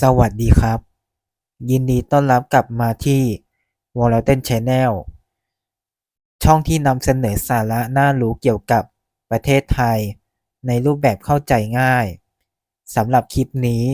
สวัสดีครับ ยินดีต้อนรับกลับมาที่ w a l l t e n Channel ช่องที่นำเสนอสาระน่ารู้เกี่ยวกับประเทศไทย ในรูปแบบเข้าใจง่ายสำหรับคลิปนี้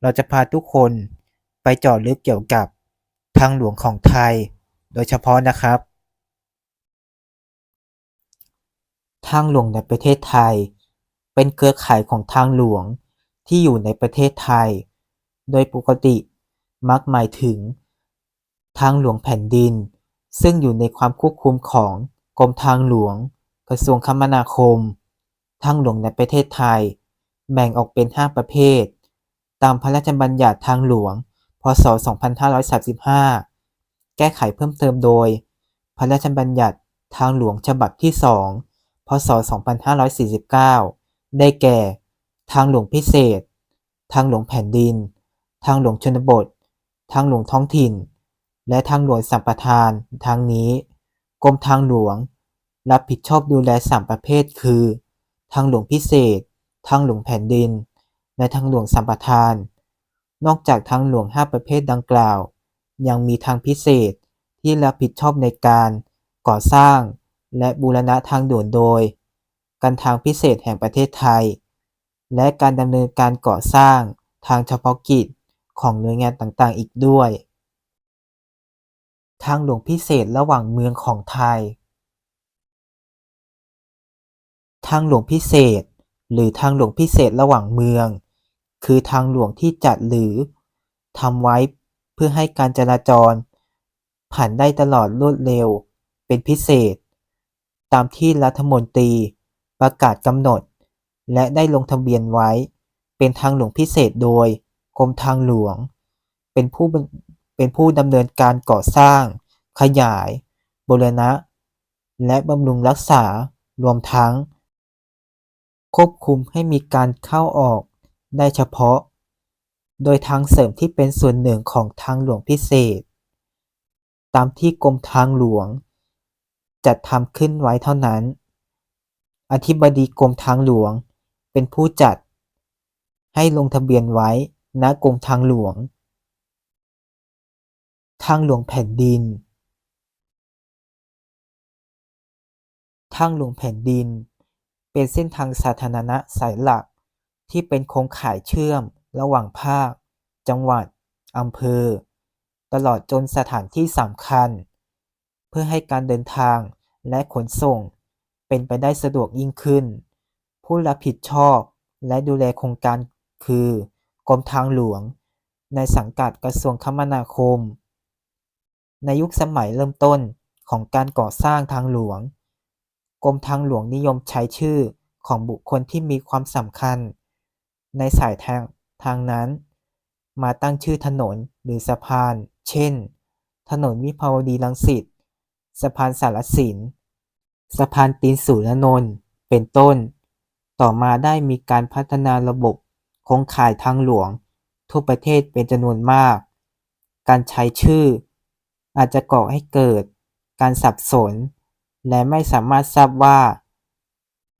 เราจะพาทุกคนไปเจาะลึกเกี่ยวกับทางหลวงของไทย โดยเฉพาะนะครับ ทางหลวงในประเทศไทย เป็นเครือข่ายของทางหลวงที่อยู่ในประเทศไทย โดยปกติ มักหมายถึง ทางหลวงแผ่นดิน ซึ่งอยู่ในความควบคุมของกรมทางหลวง กระทรวงคมนาคม ทางหลวงในประเทศไทย แบ่งออกเป็น 5 ประเภท ตามพระราชบัญญัติทางหลวง พศ 2535 แก้ไขเพิ่มเติมโดย พระราชบัญญัติทางหลวงฉบับที่ 2 พศ 2549 ได้แก่ ทางหลวงพิเศษ ทางหลวงแผ่นดิน ทางหลวงชนบท ทางหลวงท้องถิ่น และทางหลวงสัมปทานทางนี้ กรมทางหลวง รับผิดชอบดูแล3ประเภท คือ ทางหลวงพิเศษ ทางหลวงแผ่นดิน และทางหลวงสัมปทาน นอกจากทางหลวง5ประเภทดังกล่าว ยังมีทางพิเศษที่รับผิดชอบในการก่อสร้าง และบูรณะทางด่วนโดย การทางพิเศษแห่งประเทศไทย และการดำเนินการก่อสร้างทางเฉพาะกิจ ของหน่วยงานต่างๆ อีกด้วย ทางหลวงพิเศษระหว่างเมืองของไทย ทางหลวงพิเศษ หรือทางหลวงพิเศษระหว่างเมือง คือทางหลวงที่จัดหรือทำไว้เพื่อให้การจราจร ผ่านได้ตลอดรวดเร็ว เป็นพิเศษ ตามที่รัฐมนตรีประกาศกำหนด และได้ลงทะเบียนไว้ เป็นทางหลวงพิเศษโดย กรมทางหลวง เป็นผู้เป็นผู้ดำเนินการก่อสร้าง ขยาย บูรณะ และบำรุงรักษารวมทั้ง ควบคุมให้มีการเข้าออกได้เฉพาะ โดยทางเสริมที่เป็นส่วนหนึ่งของทางหลวงพิเศษ ตามที่กรมทางหลวง จัดทำขึ้นไว้เท่านั้น อธิบดีกรมทางหลวงเป็นผู้จัดให้ลงทะเบียนไว้ ณ กรมทางหลวง ทางหลวงแผ่นดิน ทางหลวงแผ่นดิน เป็นเส้นทางสาธารณะสายหลักที่เป็นโครงข่ายเชื่อมระหว่างภาค จังหวัด อำเภอ ตลอดจนสถานที่สำคัญ เพื่อให้การเดินทางและขนส่ง เป็นไปได้สะดวกยิ่งขึ้น ผู้รับผิดชอบและดูแลโครงการคือ กรมทางหลวง ในสังกัดกระทรวงคมนาคม ในยุคสมัยเริ่มต้นของการก่อสร้างทางหลวง กรมทางหลวงนิยมใช้ชื่อของบุคคลที่มีความสำคัญ ในสายทางทางนั้น มาตั้งชื่อถนนหรือสะพาน เช่น ถนนวิภาวดีรังสิต สะพานสารสิน สะพานตีนสุรนนท์ เป็นต้น ต่อมาได้มีการพัฒนาระบบ โครงข่ายทางหลวง ทั่วประเทศเป็นจำนวนมาก การใช้ชื่อ อาจจะก่อให้เกิด การสับสน และไม่สามารถทราบว่า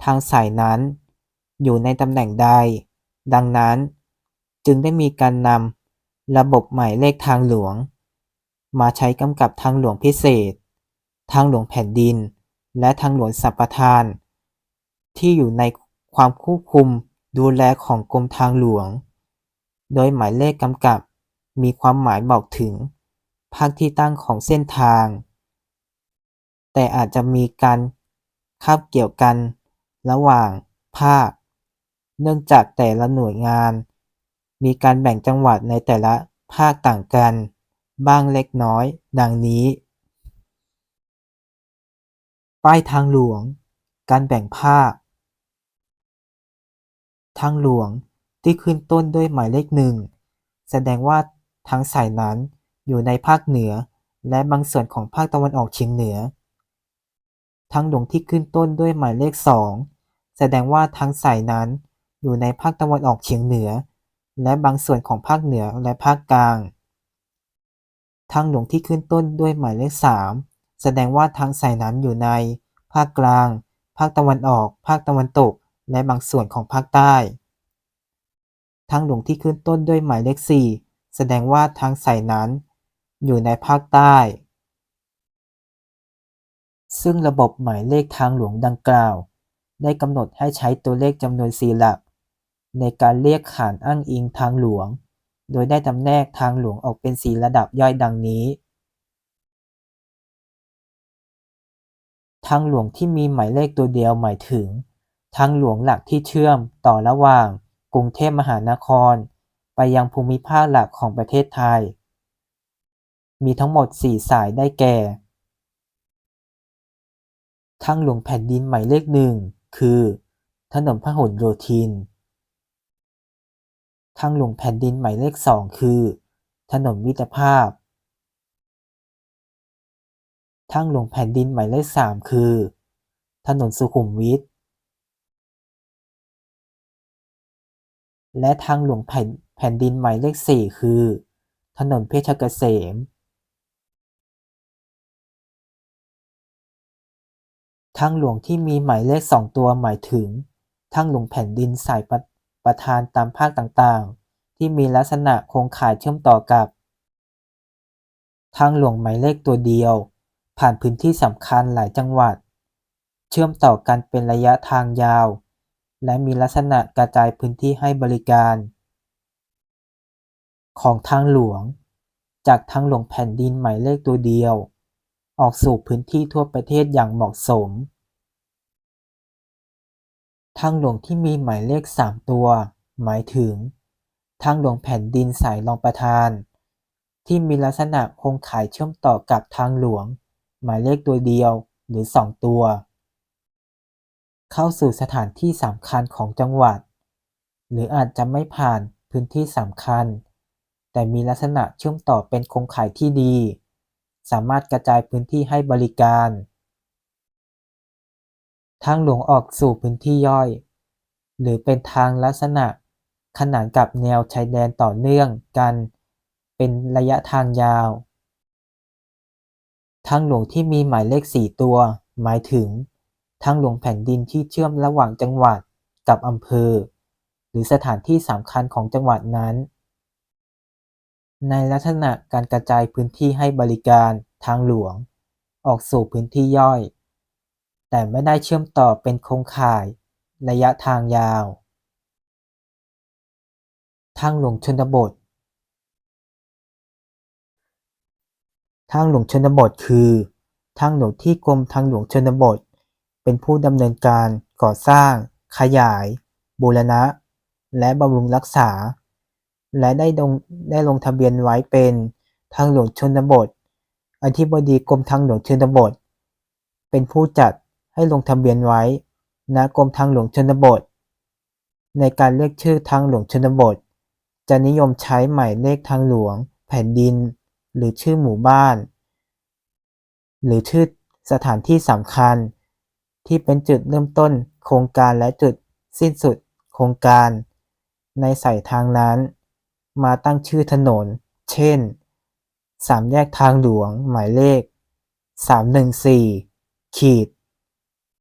ทางสายนั้น อยู่ในตำแหน่งใด ดังนั้น จึงได้มีการนำระบบหมายเลขทางหลวง มาใช้กำกับทางหลวงพิเศษ ทางหลวงแผ่นดิน และทางหลวงสัมปทาน ที่อยู่ในความควบคุม ดูแลของกรมทางหลวง โดยหมายเลขกำกับ มีความหมายบอกถึง ภาคที่ตั้งของเส้นทาง แต่อาจจะมีการคาบเกี่ยวกัน ระหว่างภาค เนื่องจากแต่ละหน่วยงาน มีการแบ่งจังหวัดในแต่ละภาคต่างกัน บ้างเล็กน้อย ดังนี้ ป้ายทางหลวง การแบ่งภาค ทางหลวงที่ขึ้นต้นด้วยหมายเลขหนึ่ง แสดงว่าทางสายนั้นอยู่ในภาคเหนือ และบางส่วนของภาคตะวันออกเฉียงเหนือ ทางหลวงที่ขึ้นต้นด้วยหมายเลขสอง แสดงว่าทางสายนั้นอยู่ในภาคตะวันออกเฉียงเหนือ และบางส่วนของภาคเหนือและภาคกลาง ทางหลวงที่ขึ้นต้นด้วยหมายเลขสามแสดงว่าทางสายนั้นอยู่ใน ภาคกลาง ภาคตะวันออก ภาคตะวันตก และบางส่วนของภาคใต้ ทางหลวงที่ขึ้นต้นด้วยหมายเลข 4 แสดงว่าทางสายนั้น อยู่ในภาคใต้ ซึ่งระบบหมายเลขทางหลวงดังกล่าว ได้กำหนดให้ใช้ตัวเลขจำนวน4หลัก ในการเรียกขานอ้างอิงทางหลวง โดยได้จำแนกทางหลวงออกเป็น4ระดับย่อยดังนี้ทางหลวงที่มีหมายเลขตัวเดียวหมายถึง ทางหลวงหลักที่เชื่อมต่อระหว่าง กรุงเทพมหานคร ไปยังภูมิภาคหลักของประเทศไทย มีทั้งหมด 4 สายได้แก่ ทางหลวงแผ่นดินหมายเลขหนึ่งคือ ถนนพหลโยธิน ทางหลวงแผ่นดินหมายเลขสองคือ ถนนมิตรภาพ ทางหลวงแผ่นดินหมายเลขสามคือ ถนนสุขุมวิท และทางหลวงแผ่นแผ่นดินหมายเลขสี่คือ ถนนเพชรเกษม ทางหลวงที่มีหมายเลขสองตัวหมายถึง ทางหลวงแผ่นดินสายประประทานตามภาคต่างๆ ที่มีลักษณะโครงข่ายเชื่อมต่อกับ ทางหลวงหมายเลขตัวเดียว ผ่านพื้นที่สำคัญหลายจังหวัด เชื่อมต่อกันเป็นระยะทางยาว และมีลักษณะกระจายพื้นที่ให้บริการ ของทางหลวง จากทางหลวงแผ่นดินหมายเลขตัวเดียว ออกสู่พื้นที่ทั่วประเทศอย่างเหมาะสม ทางหลวงที่มีหมายเลข 3 ตัว หมายถึง ทางหลวงแผ่นดินสายรองประธาน ที่มีลักษณะโครงข่ายเชื่อมต่อกับทางหลวง หมายเลขตัวเดียวหรือ 2 ตัว เข้าสู่สถานที่สำคัญของจังหวัด หรืออาจจะไม่ผ่านพื้นที่สำคัญ แต่มีลักษณะเชื่อมต่อเป็นโครงข่ายที่ดี สามารถกระจายพื้นที่ให้บริการ ทางหลวงออกสู่พื้นที่ย่อย หรือเป็นทางลักษณะขนานกับแนวชายแดนต่อเนื่องกัน เป็นระยะทางยาว ทางหลวงที่มีหมายเลข 4 ตัว หมายถึง ทางหลวงแผ่นดินที่เชื่อมระหว่างจังหวัดกับอำเภอ หรือสถานที่สำคัญของจังหวัดนั้น ในลักษณะการกระจายพื้นที่ให้บริการทางหลวง ออกสู่พื้นที่ย่อย แต่ไม่ได้เชื่อมต่อเป็นโครงข่าย ระยะทางยาว ทางหลวงชนบท ทางหลวงชนบทคือ ทางหลวงที่กรมทางหลวงชนบท เป็นผู้ดำเนินการก่อสร้าง ขยาย บูรณะ และบำรุงรักษา และได้ลงได้ลงทะเบียนไว้เป็นทางหลวงชนบท อธิบดีกรมทางหลวงชนบท เป็นผู้จัดให้ลงทะเบียนไว้ณกรมทางหลวงชนบท ในการเรียกชื่อทางหลวงชนบท จะนิยมใช้หมายเลขทางหลวง แผ่นดิน หรือชื่อหมู่บ้าน หรือชื่อสถานที่สำคัญ ที่เป็นจุดเริ่มต้นโครงการและจุดสิ้นสุดโครงการ ในสายทางนั้น มาตั้งชื่อถนน เช่น สามแยกทางหลวงหมายเลข 314 ขีด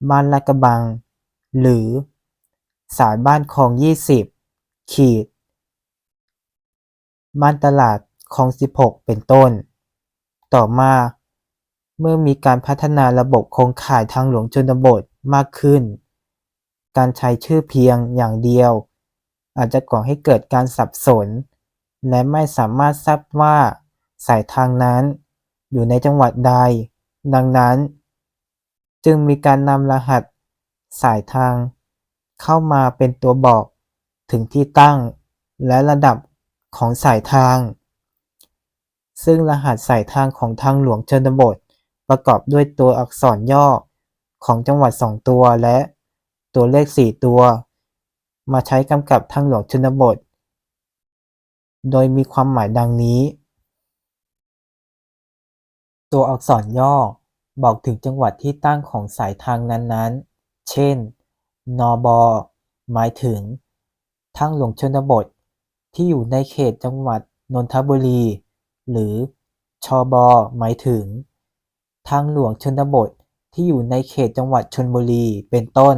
บ้านลาดกระบัง หรือ สายบ้านคลอง 20 ขีด บ้านตลาดคลอง 16 เป็นต้น ต่อมา เมื่อมีการพัฒนาระบบโครงข่ายทางหลวงชนบทมากขึ้น การใช้ชื่อเพียงอย่างเดียว อาจจะก่อให้เกิดการสับสน และไม่สามารถทราบว่าสายทางนั้น อยู่ในจังหวัดใด ดังนั้น จึงมีการนำรหัส สายทาง เข้ามาเป็นตัวบอกถึงที่ตั้งและระดับของสายทาง ซึ่งรหัสสายทางของทางหลวงชนบท ประกอบด้วยตัวอักษรย่อของจังหวัด 2 ตัวและตัวเลข 4 ตัว มาใช้กำกับทางหลวงชนบท โดยมีความหมายดังนี้ ตัวอักษรย่อบอกถึงจังหวัดที่ตั้งของสายทางนั้นๆ เช่น นบ หมายถึง ทางหลวงชนบท ที่อยู่ในเขตจังหวัดนนทบุรี หรือ ชบ หมายถึง ทางหลวงชนบทที่อยู่ในเขตจังหวัดชนบุรี เป็นต้น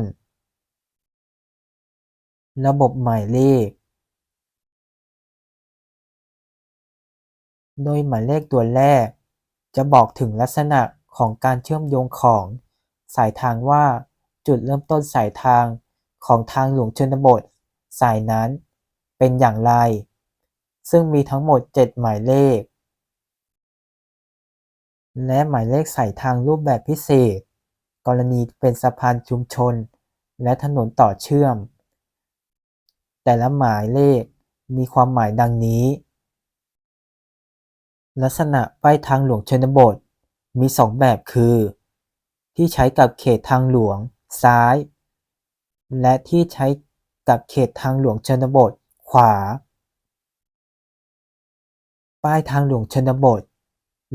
ระบบหมายเลข โดยหมายเลขตัวแรก จะบอกถึงลักษณะของการเชื่อมโยงของ สายทางว่าจุดเริ่มต้นสายทางของทางหลวงชนบท สายนั้นเป็นอย่างไร ซึ่งมีทั้งหมด 7 หมายเลข และหมายเลขสายทางรูปแบบพิเศษ กรณีเป็นสะพานชุมชน และถนนต่อเชื่อม แต่ละหมายเลขมีความหมายดังนี้ ลักษณะป้ายทางหลวงชนบท มี 2 แบบคือ ที่ใช้กับเขตทางหลวงซ้าย และที่ใช้กับเขตทางหลวงชนบท ขวา ป้ายทางหลวงชนบท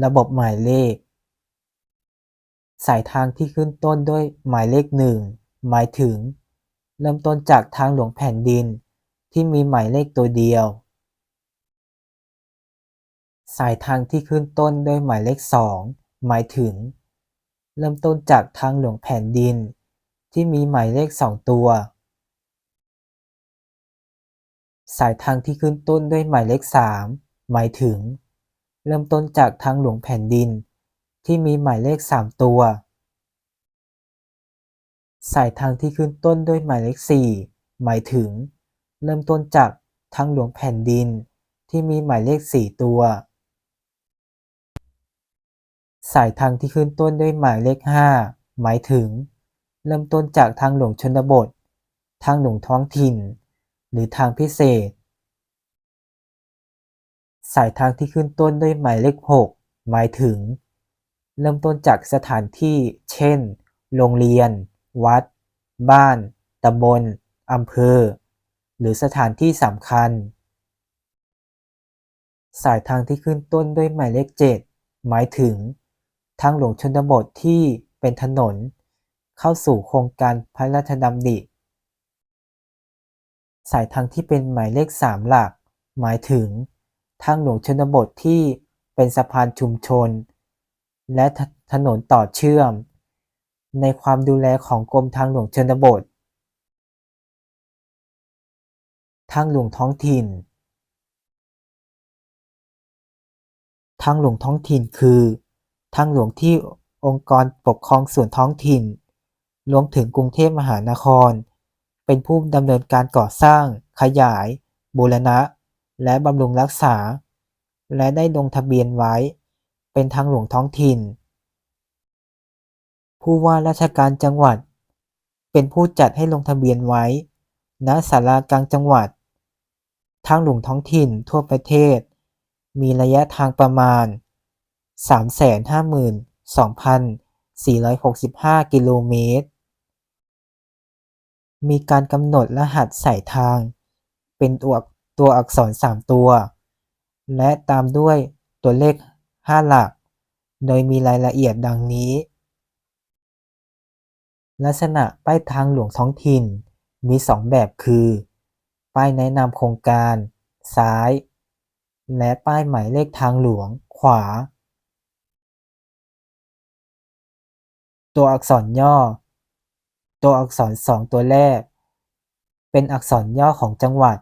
ระบบหมายเลข สายทางที่ขึ้นต้นด้วยหมายเลขหนึ่งหมายถึง เริ่มต้นจากทางหลวงแผ่นดิน ที่มีหมายเลขตัวเดียว สายทางที่ขึ้นต้นด้วยหมายเลขสองหมายถึง เริ่มต้นจากทางหลวงแผ่นดิน ที่มีหมายเลขสองตัว สายทางที่ขึ้นต้นด้วยหมายเลขสามหมายถึง เริ่มต้นจากทางหลวงแผ่นดิน ที่มีหมายเลขสามตัว สายทางที่ขึ้นต้นด้วยหมายเลขสี่หมายถึง เริ่มต้นจากทางหลวงแผ่นดิน ที่มีหมายเลขสี่ตัว สายทางที่ขึ้นต้นด้วยหมายเลขห้าหมายถึง เริ่มต้นจากทางหลวงชนบท ทางหลวงท้องถิ่น หรือทางพิเศษ สายทางที่ขึ้นต้นด้วยหมายเลขหกหมายถึง เริ่มต้นจากสถานที่ เช่น โรงเรียน วัด บ้าน ตำบล อำเภอ หรือสถานที่สำคัญ สายทางที่ขึ้นต้นด้วยหมายเลขเจ็ดหมายถึง ทางหลวงชนบทที่เป็นถนน เข้าสู่โครงการพระราชดำริ สายทางที่เป็นหมายเลขสามหลัก หมายถึง ทางหลวงชนบทที่เป็นสะพานชุมชน และถถนนต่อเชื่อม ในความดูแลของกรมทางหลวงชนบท ทางหลวงท้องถิ่น ทางหลวงท้องถิ่นคือ ทางหลวงที่องค์กรปกครองส่วนท้องถิ่น รวมถึงกรุงเทพมหานคร เป็นผู้ดำเนินการก่อสร้าง ขยาย บูรณะ และบำรุงรักษา และได้ลงทะเบียนไว้ เป็นทางหลวงท้องถิ่น ผู้ว่าราชการจังหวัด เป็นผู้จัดให้ลงทะเบียนไว้ ณศาลากลางจังหวัด ทางหลวงท้องถิ่นทั่วประเทศ มีระยะทางประมาณ 352,465 กิโลเมตร มีการกำหนดรหัสสายทางเป็นตัว ตัวอักษร 3 ตัว และตามด้วยตัวเลข 5 หลัก โดยมีรายละเอียดดังนี้ ลักษณะป้ายทางหลวงท้องถิ่นมี 2 แบบคือ ป้ายแนะนำโครงการ ซ้าย และป้ายหมายเลขทางหลวง ขวา ตัวอักษรย่อ ตัวอักษร 2 ตัวแรก เป็นอักษรย่อของจังหวัด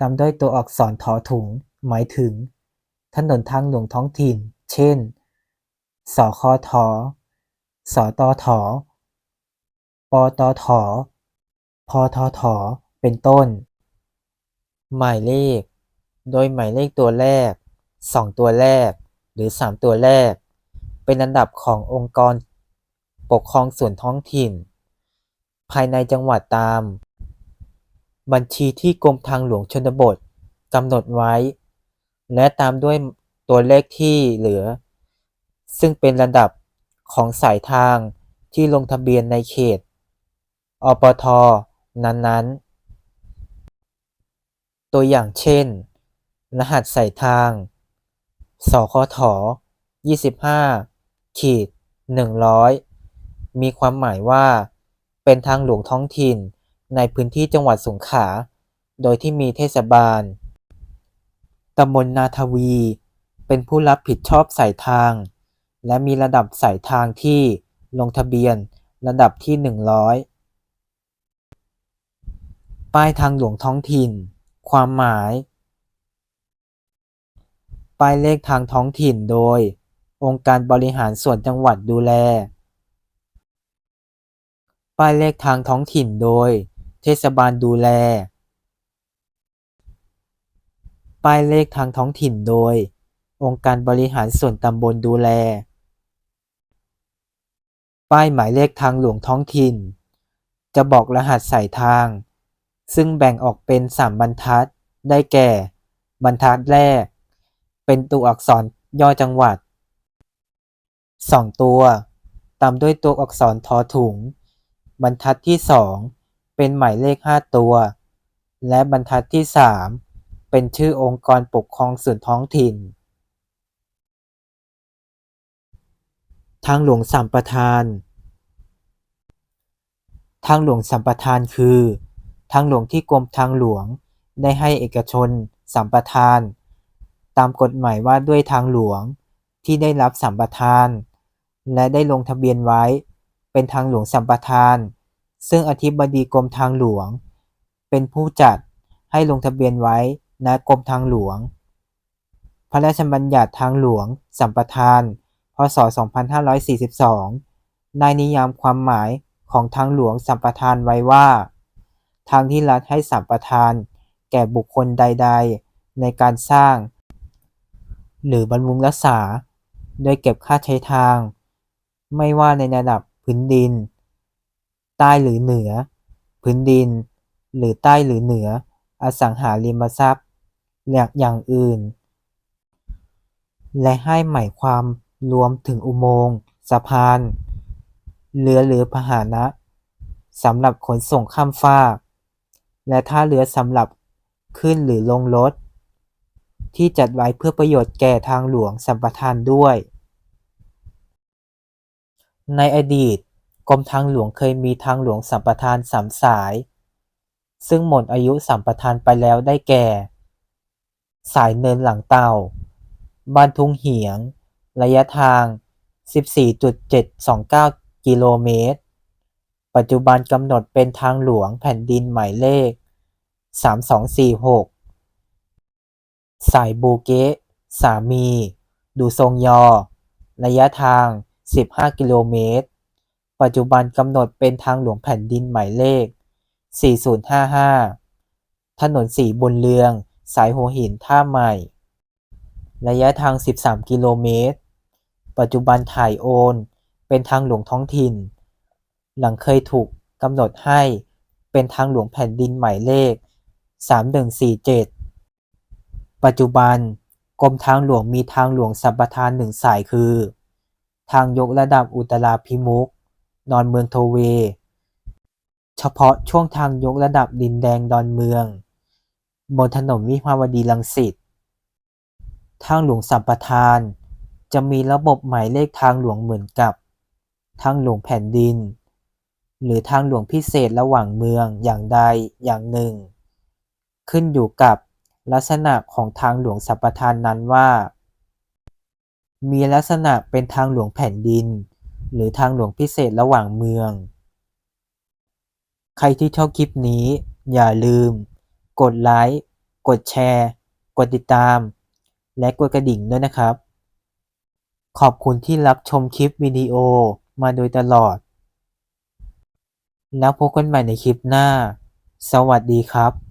ตามด้วยตัวอักษรถอถุง หมายถึง ถนนทางหลวงท้องถิ่น เช่น สคทสตทปตทพททเป็นต้น หมายเลข โดยหมายเลขตัวแรก 2 ตัวแรก หรือ 3 ตัวแรก เป็นอันดับขององค์กร ปกครองส่วนท้องถิ่น ภายในจังหวัดตาม บัญชีที่กรมทางหลวงชนบทกำหนดไว้ และตามด้วยตัวเลขที่เหลือ ซึ่งเป็นระดับของสายทางที่ลงทะเบียนในเขต อปท นั้นๆ ตัวอย่างเช่น รหัสสายทาง สคท25 ขีด 100 มีความหมายว่า เป็นทางหลวงท้องถิ่น ในพื้นที่จังหวัดสงขลา โดยที่มีเทศบาลตำบลนาทวี เป็นผู้รับผิดชอบสายทาง และมีระดับสายทางที่ลงทะเบียนระดับที่ 100 ป้ายทางหลวงท้องถิ่น ความหมาย ป้ายเลขทางท้องถิ่นโดย องค์การบริหารส่วนจังหวัดดูแล ป้ายเลขทางท้องถิ่นโดย เทศบาลดูแล ป้ายเลขทางท้องถิ่นโดย องค์การบริหารส่วนตำบลดูแล ป้ายหมายเลขทางหลวงท้องถิ่น จะบอกรหัสสายทาง ซึ่งแบ่งออกเป็น3บรรทัด ได้แก่ บรรทัดแรก เป็นตัวอักษรย่อจังหวัด 2 ตัว ตามด้วยตัวอักษรทอถุง บรรทัดที่ 2 เป็นหมายเลข 5 ตัว และบรรทัดที่ 3 เป็นชื่อองค์กรปกครองส่วนท้องถิ่น ทางหลวงสัมปทาน ทางหลวงสัมปทานคือ ทางหลวงที่กรมทางหลวงได้ให้เอกชน สัมปทาน ตามกฎหมายว่าด้วยทางหลวงที่ได้รับสัมปทาน และได้ลงทะเบียนไว้ เป็นทางหลวงสัมปทาน ซึ่งอธิบดีกรมทางหลวง เป็นผู้จัดให้ลงทะเบียนไว้ณกรมทางหลวง พระราชบัญญัติทางหลวง สัมปทาน พศ 2542ได้นิยามความหมายของทางหลวงสัมปทานไว้ว่า ทางที่รัฐให้สัมปทาน แก่บุคคลใด ๆ ในการสร้าง หรือบำรุงรักษา โดยเก็บค่าใช้ทาง ไม่ว่าในระดับพื้นดิน ใต้หรือเหนือ พื้นดิน หรือใต้หรือเหนือ อสังหาริมทรัพย์และอย่างอื่น และให้หมายความรวมถึงอุโมงค์สะพานเรือหรือพาหนะสำหรับขนส่งข้ามฟาก และท่าเรือสำหรับขึ้นหรือลงรถ ที่จัดไว้เพื่อประโยชน์แก่ทางหลวงสัมปทานด้วย ในอดีต กรมทางหลวงเคยมีทางหลวงสัมปทานสามสาย ซึ่งหมดอายุสัมปทานไปแล้วได้แก่ สายเนินหลังเต่า บ้านทุ่งเหียง ระยะทาง 14.729 กิโลเมตร ปัจจุบันกำหนดเป็นทางหลวงแผ่นดินหมายเลข 3246 สายบูเกะสามี ดูทรงยอ ระยะทาง 15 กิโลเมตร ปัจจุบันกำหนดเป็นทางหลวงแผ่นดินหมายเลข 4055 ถนนสีบุญเรือง สายหัวหินท่าใหม่ ระยะทาง 13 กิโลเมตร ปัจจุบันถ่ายโอน เป็นทางหลวงท้องถิ่น หลังเคยถูกกำหนดให้เป็นทางหลวงแผ่นดินหมายเลข 3147 ปัจจุบันกรมทางหลวงมีทางหลวงสัมปทานหนึ่งสายคือ ทางยกระดับอุตราพิมุข ดอนเมืองโทเว เฉพาะช่วงทางยกระดับดินแดงดอนเมือง บนถนนวิภาวดีรังสิต ทางหลวงสัมปทาน จะมีระบบหมายเลขทางหลวงเหมือนกับ ทางหลวงแผ่นดิน หรือทางหลวงพิเศษระหว่างเมืองอย่างใดอย่างหนึ่ง ขึ้นอยู่กับลักษณะของทางหลวงสัมปทานนั้นว่า มีลักษณะเป็นทางหลวงแผ่นดิน หรือทางหลวงพิเศษระหว่างเมือง ใครที่ชอบคลิปนี้ อย่าลืม กดไลค์ กดแชร์ กดติดตาม และกดกระดิ่งด้วยนะครับ ขอบคุณที่รับชมคลิปวิดีโอมาโดยตลอด แล้วพบกันใหม่ในคลิปหน้า สวัสดีครับ